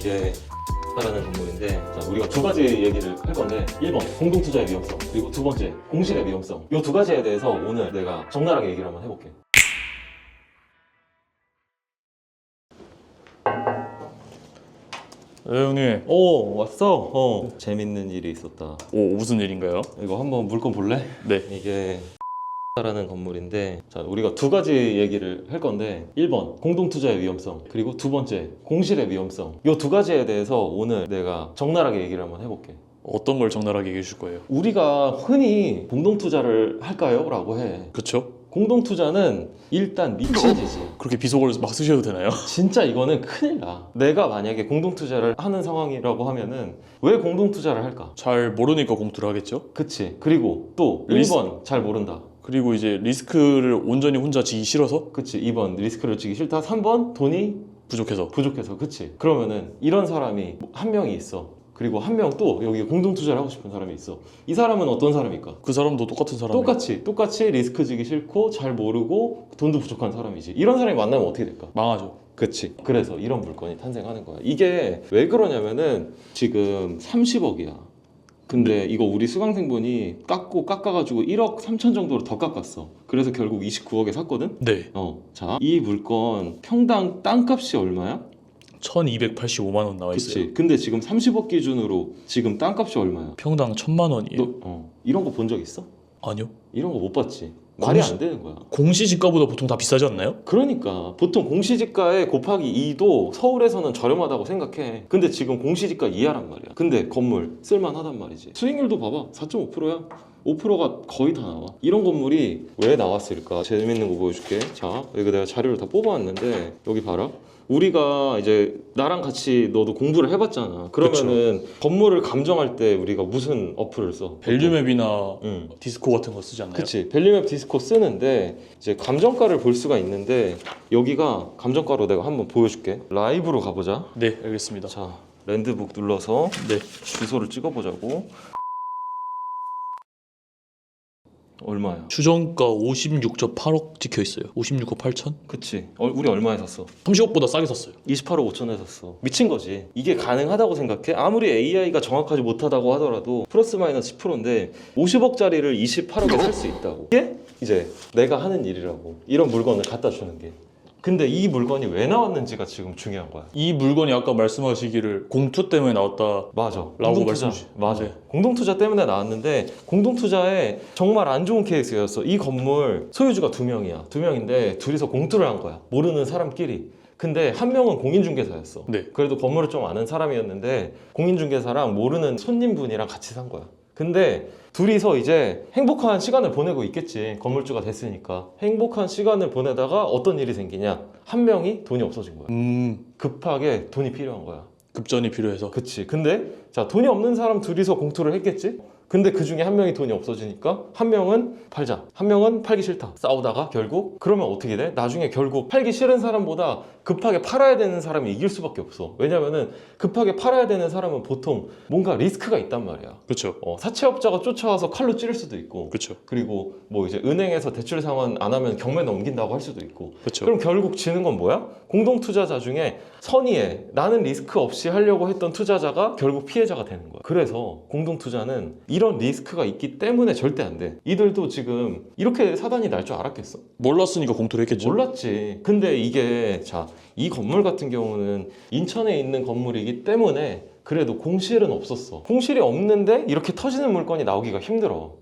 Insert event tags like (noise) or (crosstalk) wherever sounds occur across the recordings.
이게 라는 건물인데 자, 우리가 두 가지 얘기를 할 건데 1번 공동투자의 위험성 그리고 두 번째 공실의 위험성 이 두 가지에 대해서 오늘 내가 적나라하게 얘기를 한번 해볼게 네, 형님. 오 왔어? 어 재밌는 일이 있었다 오, 무슨 일인가요? 이거 한번 물건 볼래? 네. 이게 라는 건물인데 자 우리가 두 가지 얘기를 할 건데 1번 공동투자의 위험성 그리고 두 번째 공실의 위험성 이 두 가지에 대해서 오늘 내가 적나라하게 얘기를 한번 해볼게 어떤 걸 적나라하게 얘기해 줄 거예요? 우리가 흔히 공동투자를 할까요? 라고 해 그쵸? 공동투자는 일단 미쳐지지 그렇게 비속어를 막 쓰셔도 되나요? (laughs) 진짜 이거는 큰일 나 내가 만약에 공동투자를 하는 상황이라고 하면은 왜 공동투자를 할까? 잘 모르니까 공투를 하겠죠? 그치 그리고 또 리스- 1번 잘 모른다 그리고 이제 리스크를 온전히 혼자 지기 싫어서? 그치 2번. 리스크를 지기 싫다. 3번 돈이 부족해서. 부족해서. 그치. 그러면은 이런 사람이 한 명이 있어. 그리고 한 명 또 여기 공동 투자를 하고 싶은 사람이 있어. 이 사람은 어떤 사람일까? 그 사람도 똑같은 사람이 똑같이 똑같이 리스크 지기 싫고 잘 모르고 돈도 부족한 사람이지. 이런 사람이 만나면 어떻게 될까? 망하죠. 그치. 그래서 이런 물건이 탄생하는 거야. 이게 왜 그러냐면은 지금 30억이야 근데 이거 우리 수강생분이 깎고 깎아가지고 1억 3천 정도로 더 깎았어 그래서 결국 29억에 샀거든 네. 어 자 이 물건 평당 땅값이 얼마야? 1285만 원 나와 있어요. 그치 근데 지금 30억 기준으로 지금 땅값이 얼마야? 평당 1000만 원이에요. 너 어, 이런 거 본 적 있어? 아니요. 이런 거 못 봤지 말이 공시- 안 되는 거야. 공시지가보다 보통 다 비싸지 않나요? 그러니까. 보통 공시지가에 곱하기 2도 서울에서는 저렴하다고 생각해. 근데 지금 공시지가 이하란 말이야. 근데 건물 쓸만하단 말이지. 수익률도 봐봐. 4.5%야. 5%가 거의 다 나와. 이런 건물이 왜 나왔을까? 재밌는 거 보여줄게. 자 여기 내가 자료를 다 뽑아왔는데 여기 봐라 우리가 이제 나랑 같이 너도 공부를 해봤잖아 그러면은 건물을 감정할 때 우리가 무슨 어플을 써? 밸류맵이나 응. 디스코 같은 거 쓰지 않나요? 그치 밸류맵 디스코 쓰는데 이제 감정가를 볼 수가 있는데 여기가 감정가로 내가 한번 보여줄게 라이브로 가보자 네, 알겠습니다. 자 랜드북 눌러서 네. 주소를 찍어보자고 얼마야? 추정가 56.8억 찍혀 있어요. 56억 8천? 그치 어, 우리 얼마에 샀어? 30억보다 싸게 샀어요. 28억 5천에 샀어 미친 거지 이게 가능하다고 생각해? 아무리 AI가 정확하지 못하다고 하더라도 플러스 마이너스 10%인데 50억짜리를 28억에 살 수 있다고 이게 이제 내가 하는 일이라고 이런 물건을 갖다 주는 게 근데 이 물건이 왜 나왔는지가 지금 중요한 거야 이 물건이 아까 말씀하시기를 공투 때문에 나왔다. 맞아 라고 공동투자 말씀 주시- 맞아 네. 공동투자 때문에 나왔는데 공동투자에 정말 안 좋은 케이스였어 이 건물 소유주가 두 명이야 두 명인데 둘이서 공투를 한 거야 모르는 사람끼리 근데 한 명은 공인중개사였어 네. 그래도 건물을 좀 아는 사람이었는데 공인중개사랑 모르는 손님분이랑 같이 산 거야. 근데 둘이서 이제 행복한 시간을 보내고 있겠지. 건물주가 됐으니까. 행복한 시간을 보내다가 어떤 일이 생기냐. 한 명이 돈이 없어진 거야. 음, 급하게 돈이 필요한 거야. 급전이 필요해서. 그치. 근데 자, 돈이 없는 사람 둘이서 공투를 했겠지? 근데 그 중에 한 명이 돈이 없어지니까 한 명은 팔자. 한 명은 팔기 싫다. 싸우다가 결국 그러면 어떻게 돼? 나중에 결국 팔기 싫은 사람보다 급하게 팔아야 되는 사람이 이길 수밖에 없어. 왜냐면은 급하게 팔아야 되는 사람은 보통 뭔가 리스크가 있단 말이야. 그렇죠. 어, 사채업자가 쫓아와서 칼로 찌를 수도 있고 그렇죠. 그리고 뭐 이제 은행에서 대출 상환 안 하면 경매 넘긴다고 할 수도 있고 그렇죠. 그럼 결국 지는 건 뭐야? 공동 투자자 중에 선의에 나는 리스크 없이 하려고 했던 투자자가 결국 피해자가 되는 거야. 그래서 공동 투자는 이런 리스크가 있기 때문에 절대 안 돼. 이들도 지금 이렇게 사단이 날 줄 알았겠어? 몰랐으니까 공투를 했겠죠. 몰랐지. 근데 이게 자, 이 건물 같은 경우는 인천에 있는 건물이기 때문에 그래도 공실은 없었어. 공실이 없는데 이렇게 터지는 물건이 나오기가 힘들어.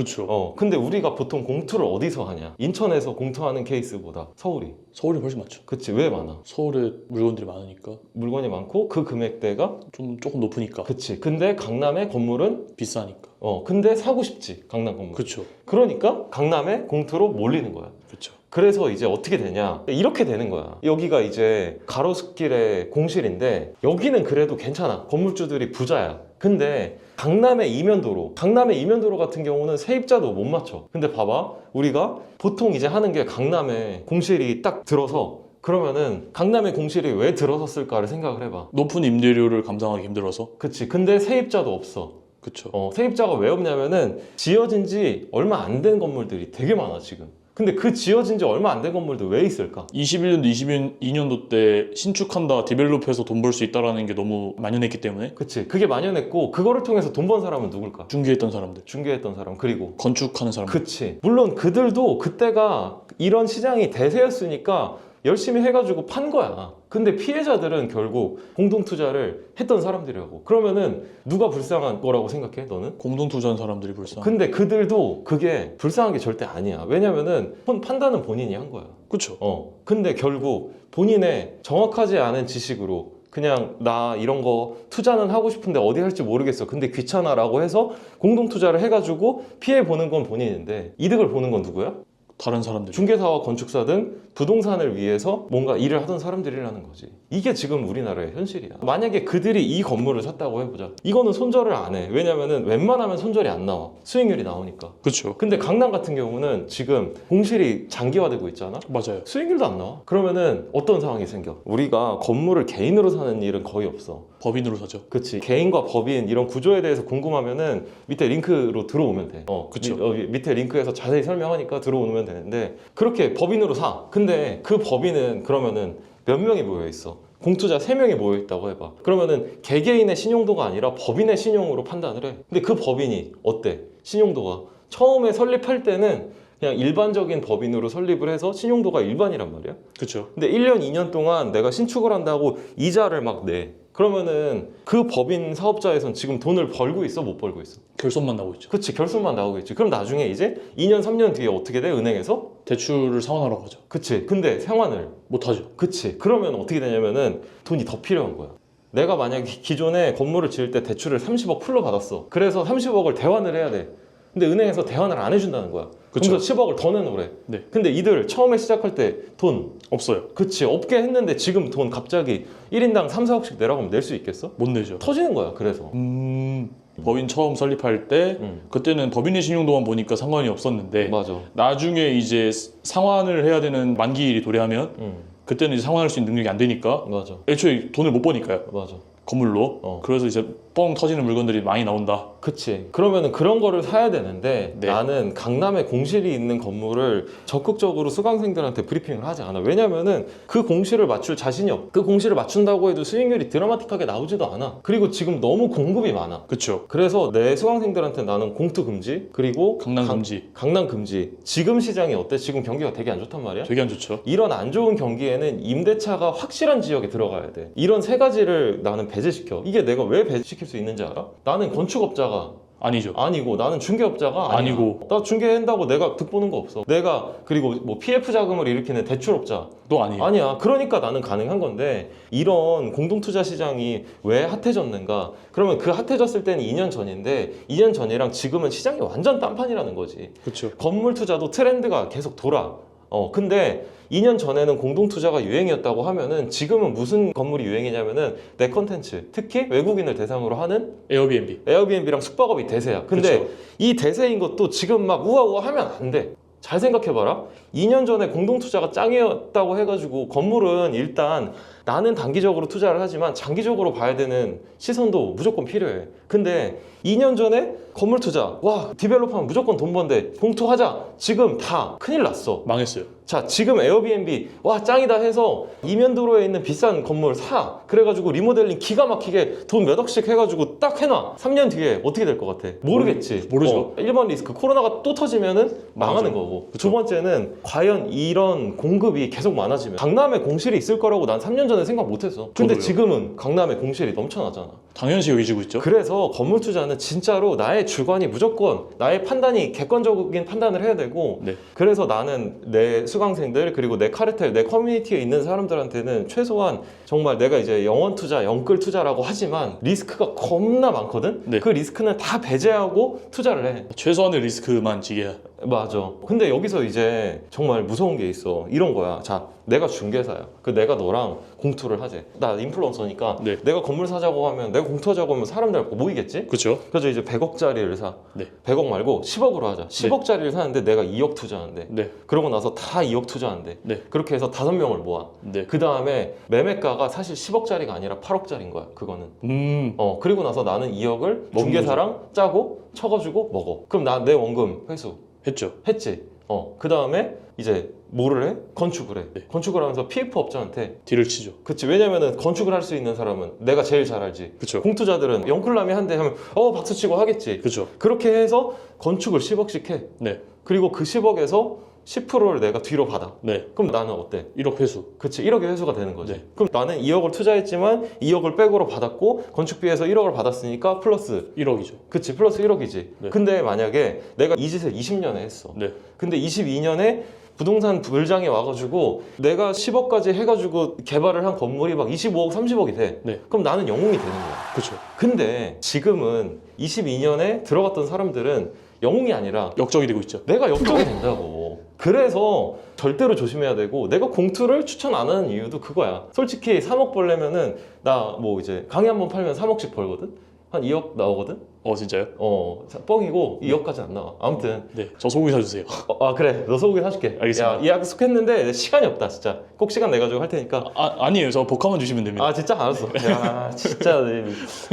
그렇죠. 어, 근데 우리가 보통 공투를 어디서 하냐? 인천에서 공투하는 케이스보다 서울이. 서울이 훨씬 많죠. 그치, 왜 많아? 서울에 물건들이 많으니까 물건이 많고 그 금액대가 좀 조금 높으니까 그치. 근데 강남의 건물은 비싸니까. 어, 근데 사고 싶지. 강남 건물. 그렇죠. 그러니까 강남에 공투로 몰리는 거야. 그렇죠. 그래서 이제 어떻게 되냐 이렇게 되는 거야 여기가 이제 가로수길의 공실인데 여기는 그래도 괜찮아 건물주들이 부자야 근데 강남의 이면도로 강남의 이면도로 같은 경우는 세입자도 못 맞춰. 근데 봐봐. 우리가 보통 이제 하는 게 강남에 공실이 딱 들어서 그러면은 강남의 공실이 왜 들어섰을까를 생각을 해봐. 높은 임대료를 감당하기 힘들어서. 그치. 근데 세입자도 없어. 그렇죠. 어, 세입자가 왜 없냐면은 지어진 지 얼마 안 된 건물들이 되게 많아 지금 근데 그 지어진 지 얼마 안 된 건물도 왜 있을까? 21년도 22년도 때 신축한다 디벨롭해서 돈 벌 수 있다라는 게 너무 만연했기 때문에? 그치. 그게 만연했고 그거를 통해서 돈 번 사람은 누굴까? 중개했던 사람들. 중개했던 사람 그리고. 건축하는 사람들. 그치. 물론 그들도 그때가 이런 시장이 대세였으니까 열심히 해가지고 판 거야. 근데 피해자들은 결국 공동투자를 했던 사람들이라고. 그러면은 누가 불쌍한 거라고 생각해 너는? 공동투자한 사람들이 불쌍 근데 그들도 그게 불쌍한 게 절대 아니야. 왜냐면은 폰- 판단은 본인이 한 거야. 그쵸. 어. 근데 결국 본인의 정확하지 않은 지식으로 그냥 나 이런 거 투자는 하고 싶은데 어디 할지 모르겠어. 근데 귀찮아 라고 해서 공동 투자를 해가지고 피해 보는 건 본인인데 이득을 보는 건 누구야? 다른 사람들 중개사와 건축사 등 부동산을 위해서 뭔가 일을 하던 사람들이라는 거지. 이게 지금 우리나라의 현실이야. 만약에 그들이 이 건물을 샀다고 해보자. 이거는 손절을 안 해. 왜냐면은 웬만하면 손절이 안 나와. 수익률이 나오니까. 그쵸 근데 강남 같은 경우는 지금 공실이 장기화되고 있잖아. 맞아요 수익률도 안 나와. 그러면은 어떤 상황이 생겨? 우리가 건물을 개인으로 사는 일은 거의 없어. 법인으로 사죠 그치. 개인과 법인 이런 구조에 대해서 궁금하면은 밑에 링크로 들어오면 돼. 어, 그쵸. 미- 어, 밑에 링크에서 자세히 설명하니까 들어오면 되는데 그렇게 법인으로 사. 근데 그 법인은 그러면은 몇 명이 모여 있어? 공투자 3명이 모여 있다고 해봐. 그러면은 개개인의 신용도가 아니라 법인의 신용으로 판단을 해. 근데 그 법인이 어때? 신용도가. 처음에 설립할 때는 그냥 일반적인 법인으로 설립을 해서 신용도가 일반이란 말이야. 그쵸 근데 1년, 2년 동안 내가 신축을 한다고 이자를 막 내. 그러면은 그 법인 사업자에선 지금 돈을 벌고 있어, 못 벌고 있어? 결손만 나오고 있죠 그치, 결손만 나오겠지. 그럼 나중에 이제 2년, 3년 뒤에 어떻게 돼? 은행에서? 대출을 상환하라고 하죠 그치. 근데 상환을. 못하죠 그치. 그러면 어떻게 되냐면은 돈이 더 필요한 거야. 내가 만약에 기존에 건물을 지을 때 대출을 30억 풀로 받았어. 그래서 30억을 대환을 해야 돼. 근데 은행에서 대환을 안 해준다는 거야. 그쵸. 그래서 10억을 더 내놓으래. 네. 근데 이들 처음에 시작할 때 돈 없어요 그치 없게 했는데 지금 돈 갑자기 1인당 3, 4억씩 내라고 하면 낼 수 있겠어? 못 내죠 터지는 거야 그래서 음 법인 처음 설립할 때 음. 그때는 법인의 신용도만 보니까 상관이 없었는데 맞아 나중에 이제 상환을 해야 되는 만기일이 도래하면 응 그때는 이제 상환할 수 있는 능력이 안 되니까 맞아 애초에 돈을 못 버니까요 맞아 건물로 어. 그래서 이제 뻥 터지는 물건들이 많이 나온다 그치 그러면은 그런 거를 사야 되는데 네. 나는 강남에 공실이 있는 건물을 적극적으로 수강생들한테 브리핑을 하지 않아 왜냐면은 그 공실을 맞출 자신이 없. 그 공실을 맞춘다고 해도 수익률이 드라마틱하게 나오지도 않아 그리고 지금 너무 공급이 많아 그쵸 그래서 내 수강생들한테 나는 공투 금지 그리고 강남 강- 금지 강남 금지 지금 시장이 어때? 지금 경기가 되게 안 좋단 말이야 되게 안 좋죠 이런 안 좋은 경기에는 임대차가 확실한 지역에 들어가야 돼. 이런 세 가지를 나는 배제시켜. 이게 내가 왜 배제시 킬 수 있는지 알아? 나는 건축업자가 아니죠 아니고 나는 중개업자가 아니야. 아니고. 나 중개한다고 내가 득 보는 거 없어. 내가 그리고 뭐 PF 자금을 일으키는 대출업자 또 아니에요 아니야. 그러니까 나는 가능한 건데 이런 공동투자 시장이 왜 핫해졌는가? 그러면 그 핫해졌을 때는 2년 전인데 2년 전이랑 지금은 시장이 완전 딴판이라는 거지. 그쵸 건물 투자도 트렌드가 계속 돌아. 어, 근데 2년 전에는 공동 투자가 유행이었다고 하면은 지금은 무슨 건물이 유행이냐면은 내 컨텐츠, 특히 외국인을 대상으로 하는 에어비앤비 에어비앤비랑 숙박업이 대세야. 근데 그쵸. 이 대세인 것도 지금 막 우아우아 하면 안 돼. 잘 생각해봐라. 2년 전에 공동 투자가 짱이었다고 해가지고 건물은 일단 나는 단기적으로 투자를 하지만 장기적으로 봐야 되는 시선도 무조건 필요해. 근데 2년 전에 건물 투자, 와, 디벨롭하면 무조건 돈 번대. 봉투하자. 지금 다 큰일 났어. 망했어요 자, 지금 에어비앤비, 와, 짱이다 해서 이면도로에 있는 비싼 건물 사. 그래가지고 리모델링 기가 막히게 돈 몇 억씩 해가지고 딱 해놔. 3년 뒤에 어떻게 될 것 같아? 모르겠지. 모르죠. 어, 1번 리스크. 코로나가 또 터지면은 망하는. 거고. 두 번째는 과연 이런 공급이 계속 많아지면 강남에 공실이 있을 거라고 난 3년 전에 생각 못 했어. 근데 저도요. 지금은 강남에 공실이 넘쳐나잖아. 당연시 여기지고 있죠 그래서 건물 투자는 진짜로 나의 주관이 무조건 나의 판단이 객관적인 판단을 해야 되고 네. 그래서 나는 내 수강생들 그리고 내 카르텔 내 커뮤니티에 있는 사람들한테는 최소한 정말 내가 이제 영원 투자 영끌 투자라고 하지만 리스크가 겁나 많거든 네. 그 리스크는 다 배제하고 투자를 해 최소한의 리스크만 지게 맞아. 근데 여기서 이제 정말 무서운 게 있어. 이런 거야. 자, 내가 중개사야. 그 내가 너랑 공투를 하재. 나 인플루언서니까 네. 내가 건물 사자고 하면 내가 공투하자고 하면 사람들 모이겠지? 그쵸 그래서 이제 100억짜리를 사. 네. 100억 말고 10억으로 하자. 10억짜리를 사는데 내가 2억 투자한대. 네 그러고 나서 다 2억 투자한대. 네. 그렇게 해서 5명을 모아. 네. 그 다음에 매매가가 사실 10억짜리가 아니라 8억짜리인 거야. 그거는. 음 어, 그리고 나서 나는 2억을 먹는 중개사랑 짜고 쳐가지고 먹어. 그럼 나 내 원금 회수. 했죠 했지. 어, 그 다음에 이제 뭐를 해? 건축을 해. 네. 건축을 하면서 PF 업자한테 딜을 치죠. 그치 왜냐면은 건축을 할 수 있는 사람은 내가 제일 잘 알지. 그쵸. 공투자들은 영클남이 한대 하면 어 박수 치고 하겠지. 그죠. 그렇게 해서 건축을 10억씩 해. 네. 그리고 그 10억에서 10%를 내가 뒤로 받아. 네. 그럼 나는 어때? 1억 회수. 그치 1억의 회수가 되는 거지. 네. 그럼 나는 2억을 투자했지만 2억을 백으로 받았고 건축비에서 1억을 받았으니까 플러스 1억이죠. 그치 플러스 1억이지. 네. 근데 만약에 내가 이 짓을 20년에 했어. 네. 근데 22년에 부동산 불장이 와가지고 내가 10억까지 해가지고 개발을 한 건물이 막 25억, 30억이 돼. 네. 그럼 나는 영웅이 되는 거야. 그쵸. 근데 지금은 22년에 들어갔던 사람들은 영웅이 아니라 역적이 되고 있죠. 내가 역적이 된다고. 그래서 절대로 조심해야 되고 내가 공투를 추천 안 하는 이유도 그거야. 솔직히 3억 벌려면은 나 뭐 이제 강의 한 번 팔면 3억씩 벌거든. 한 2억 나오거든. 어, 진짜요? 어 뻥이고 2억까지 안 나와. 아무튼 네. 저 소고기 사주세요. 어, 아 그래 너 소고기 사줄게. 알겠습니다. 야, 이 약속했는데 시간이 없다 진짜. 꼭 시간 내 가지고 할 테니까. 아, 아니에요. 저 복화만 주시면 됩니다. 아 진짜 알았어. 야 진짜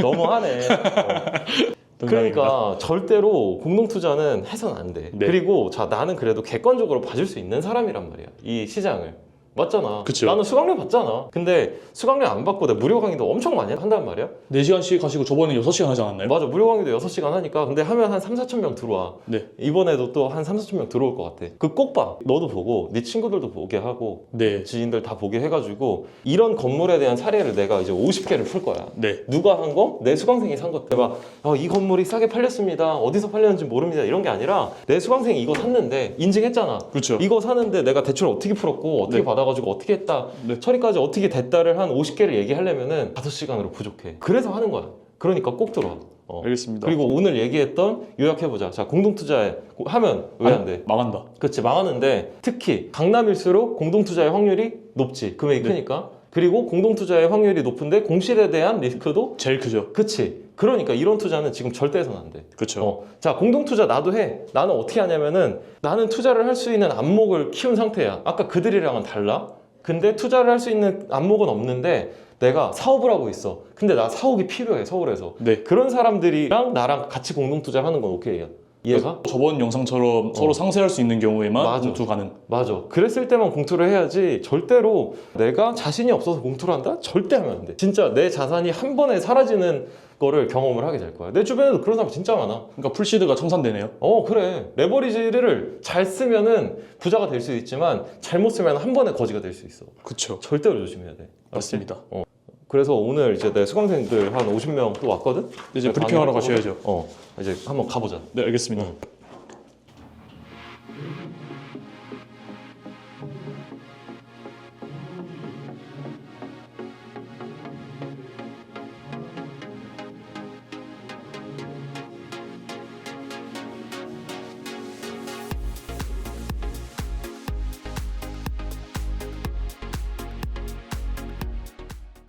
너무하네. 어. (laughs) 농담입니다. 그러니까 절대로 공동 투자는 해서는 안 돼. 네. 그리고 자 나는 그래도 객관적으로 봐줄 수 있는 사람이란 말이야. 이 시장을. 맞잖아. 그쵸. 나는 수강료 받잖아. 근데 수강료 안 받고 내가 무료 강의도 엄청 많이 한단 말이야. 4시간씩 하시고 저번에 6시간 하지 않았나요? 맞아. 무료 강의도 6시간 하니까 근데 하면 한 3, 4천 명 들어와. 네. 이번에도 또 한 3, 4천 명 들어올 것 같아. 그 꼭 봐. 너도 보고 네 친구들도 보게 하고 네. 지인들 다 보게 해가지고 이런 건물에 대한 사례를 내가 이제 50개를 풀 거야. 네. 누가 한 거? 내 수강생이 산 것. 막, 어, 이 건물이 싸게 팔렸습니다. 어디서 팔렸는지 모릅니다. 이런 게 아니라 내 수강생이 이거 샀는데 인증했잖아. 그렇죠. 이거 사는데 내가 대출 어떻게 풀었고 어떻게 네. 받아 가지고 어떻게 했다. 네. 처리까지 어떻게 됐다를 한 50개를 얘기하려면은 5시간으로 부족해. 그래서 하는 거야. 그러니까 꼭 들어와. 어. 알겠습니다. 그리고 오늘 얘기했던 요약해보자. 자, 공동투자에 하면 왜 안 돼? 망한다. 그치 망하는데 특히 강남일수록 공동투자의 확률이 높지 금액이 네. 크니까 그리고 공동투자의 확률이 높은데 공실에 대한 리스크도 제일 크죠. 그치 그러니까 이런 투자는 지금 절대 해서는 안 돼 그렇죠. 어. 자 공동투자 나도 해 나는 어떻게 하냐면은 나는 투자를 할 수 있는 안목을 키운 상태야 아까 그들이랑은 달라 근데 투자를 할 수 있는 안목은 없는데 내가 사업을 하고 있어 근데 나 사옥이 필요해 서울에서 네. 그런 사람들이랑 나랑 같이 공동 투자를 하는 건 오케이야 이해가? 저번 영상처럼 서로 상세할 수 있는 경우에만 맞아. 공투 가능. 맞아. 그랬을 때만 공투를 해야지 절대로 내가 자신이 없어서 공투를 한다? 절대 하면 안 돼. 진짜 내 자산이 한 번에 사라지는 거를 경험을 하게 될 거야. 내 주변에도 그런 사람 진짜 많아. 그러니까 풀시드가 청산되네요. 어, 그래. 레버리지를 잘 쓰면은 부자가 될 수 있지만 잘못 쓰면 한 번에 거지가 될 수 있어. 그렇죠. 절대로 조심해야 돼. 알았지? 맞습니다. 그래서 오늘 이제 내 수강생들 한 50명 또 왔거든? 이제 브리핑하러 가셔야죠. 어, 이제 한번 가보자. 네, 알겠습니다. 응.